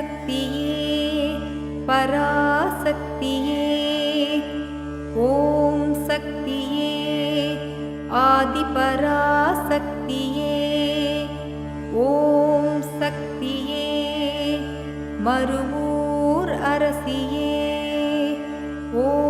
சக்தியே பராசக்தியே ஓம் சக்தியே ஆதிபராசக்தியே ஓம் சக்தியே மறுவூர் அரசியே ஓம்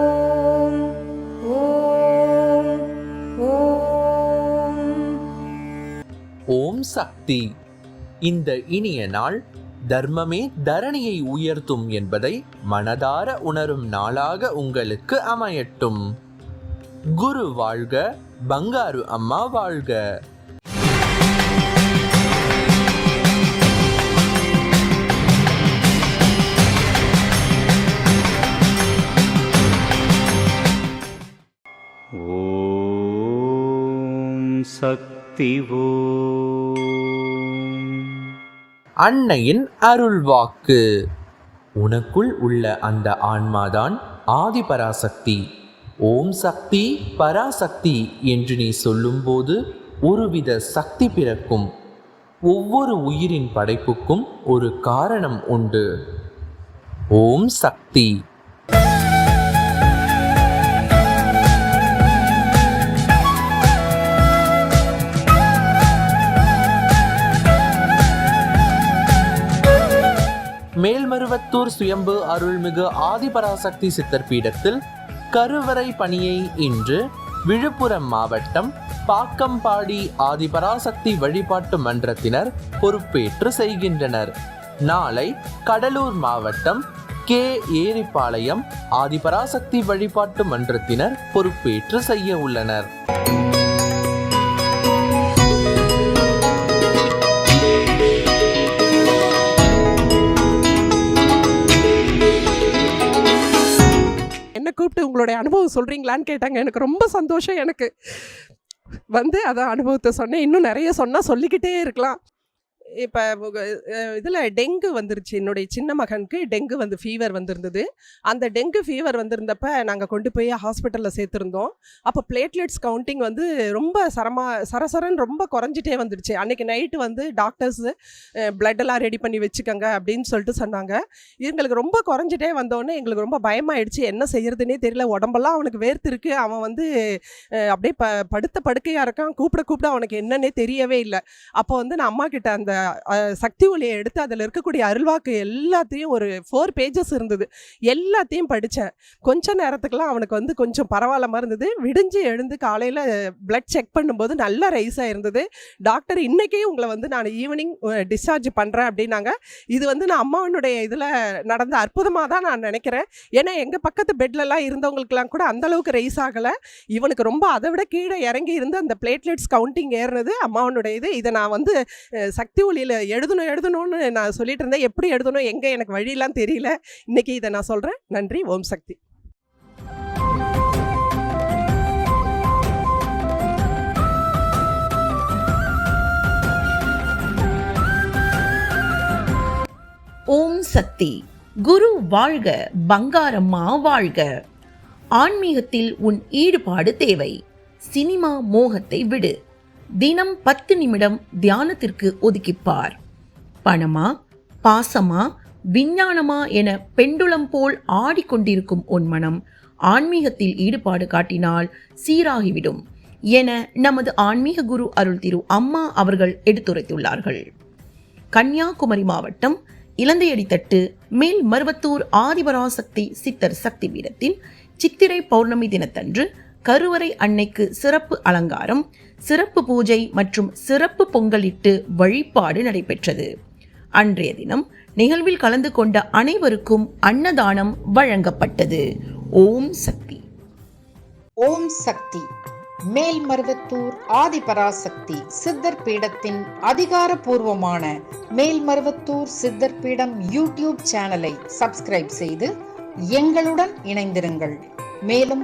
ஓம் சக்தி. இந்த இனிய நாள் தர்மமே தரணியை உயர்த்தும் என்பதை மனதார உணரும் நாளாக உங்களுக்கு அமையட்டும். குரு வாழ்க பங்காரு அம்மா வாழ்க. ॐ சிவோ அன்னையின் அருள்வாக்கு. உனக்குள் உள்ள அந்த ஆன்மாதான் ஆதி பராசக்தி ஓம் சக்தி பராசக்தி என்று நீ சொல்லும்போது ஒருவித சக்தி பிறக்கும். ஒவ்வொரு உயிரின் படைப்புக்கும் ஒரு காரணம் உண்டு. ஓம் சக்தி. மேல்மருவத்தூர் சுயம்பு அருள்மிகு ஆதிபராசக்தி சித்தர் பீடத்தில் கருவறை பணியை இன்று விழுப்புரம் மாவட்டம் பாக்கம்பாடி ஆதிபராசக்தி வழிபாட்டு மன்றத்தினர் பொறுப்பேற்று செய்கின்றனர். நாளை கடலூர் மாவட்டம் கே. ஏரிப்பாளையம் ஆதிபராசக்தி வழிபாட்டு மன்றத்தினர் பொறுப்பேற்று செய்ய உள்ளனர். உங்களுடைய அனுபவம் சொல்கிறீங்களான்னு கேட்டாங்க. எனக்கு ரொம்ப சந்தோஷம் எனக்கு. வந்து அதை அனுபவத்தை சொன்னேன். இன்னும் நிறைய சொன்னால் சொல்லிக்கிட்டே இருக்கலாம். இப்போ இதில் டெங்கு வந்துருச்சு. என்னுடைய சின்ன மகனுக்கு டெங்கு வந்து ஃபீவர் வந்திருந்தது. அந்த டெங்கு ஃபீவர் வந்திருந்தப்ப நாங்கள் கொண்டு போய் ஹாஸ்பிட்டலில் சேர்த்துருந்தோம். அப்போ பிளேட்லெட்ஸ் கவுண்டிங் வந்து ரொம்ப சரமா சரசரன்னு ரொம்ப குறைஞ்சிட்டே வந்துருச்சு. அன்றைக்கி நைட்டு வந்து டாக்டர்ஸு பிளட்டெல்லாம் ரெடி பண்ணி வச்சுக்கோங்க அப்படின்னு சொல்லிட்டு சொன்னாங்க. எங்களுக்கு ரொம்ப குறைஞ்சிட்டே வந்தோடனே எங்களுக்கு ரொம்ப பயமாயிடுச்சு. என்ன செய்யறதுனே தெரியல. உடம்பெல்லாம் அவனுக்கு வேர்த்திருக்கு. அவன் வந்து அப்படியே ப படுத்த படுக்கையாக இருக்கான். கூப்பிட கூப்பிட அவனுக்கு என்னன்னே தெரியவே இல்லை. அப்போ வந்து நான் அம்மா கிட்ட அந்த சக்தி ஒளியை எடுத்து அதில் இருக்கக்கூடிய அருள்வாக்கு எல்லாத்தையும் ஒரு ஃபோர் பேஜஸ் இருந்தது. எல்லாத்தையும் படித்தேன் கொஞ்ச நேரத்துக்குலாம் அவனுக்கு வந்து கொஞ்சம் பரவாயில்லாமல் இருந்தது. விடிஞ்சு எழுந்து காலையில் பிளட் செக் பண்ணும்போது நல்லா ரைஸாக இருந்தது டாக்டர் இன்றைக்கே உங்களை வந்து நான் ஈவினிங் டிஸ்சார்ஜ் பண்ணுறேன் அப்படின்னாங்க. இது வந்து நான் அம்மாவனுடைய இதில் நடந்த அற்புதமாக தான் நான் நினைக்கிறேன். ஏன்னா எங்கள் பக்கத்து பெட்லலாம் இருந்தவங்களுக்குலாம் கூட அந்தளவுக்கு ரைஸ் ஆகலை. இவனுக்கு ரொம்ப அதை விட கீழே இறங்கி இருந்து அந்த பிளேட்லெட்ஸ் கவுண்டிங் ஏறினது அம்மாவனுடைய இது இதை நான் வந்து சக்தி ஒளியில் எழுதணும் எழுதணும்னு நான் சொல்லிட்டு இருந்தேன். எப்படி எழுதணும் எங்கே எனக்கு வழியெல்லாம் தெரியல. இன்னைக்கு இதை நான் சொல்கிறேன் நன்றி. ஓம் சக்தி. ஓம் சக்தி. குரு வாழ்க பங்காரம்மா வாழ்க. ஆன்மீகத்தில் உன் ஈடுபாடு தேவை. சினிமா மோகத்தை விடு. தினம் பத்து நிமிடம் தியானத்திற்கு ஒதுக்கிப்பார். பணமா பாசமா விஞ்ஞானமா என பெண்டுளம் போல் ஆடிக்கொண்டிருக்கும் உன் மனம் ஆன்மீகத்தில் ஈடுபாடு காட்டினால் சீராகிவிடும் என நமது ஆன்மீக குரு அருள் திரு அம்மா அவர்கள் எடுத்துரைத்துள்ளார்கள். கன்னியாகுமரி மாவட்டம் இலந்தையடித்தட்டு மேல் மருவத்தூர் ஆதிபராசக்தி சித்தர் சக்தி பீடத்தில் சித்திரை பௌர்ணமி தினத்தன்று கருவறை அன்னைக்கு சிறப்பு அலங்காரம் சிறப்பு பூஜை மற்றும் சிறப்பு பொங்கலிட்டு வழிபாடு நடைபெற்றது. அன்றைய தினம் நிகழ்வில் கலந்து கொண்ட அனைவருக்கும் அன்னதானம் வழங்கப்பட்டது. ஓம் சக்தி. ஓம் சக்தி. மேல்மருவத்தூர் ஆதிபராசக்தி சித்தர் பீடத்தின் அதிகாரபூர்வமான மேல்மருவத்தூர் சித்தர் பீடம் யூடியூப் சேனலை சப்ஸ்கிரைப் செய்து எங்களுடன் இணைந்திருங்கள். மேலும்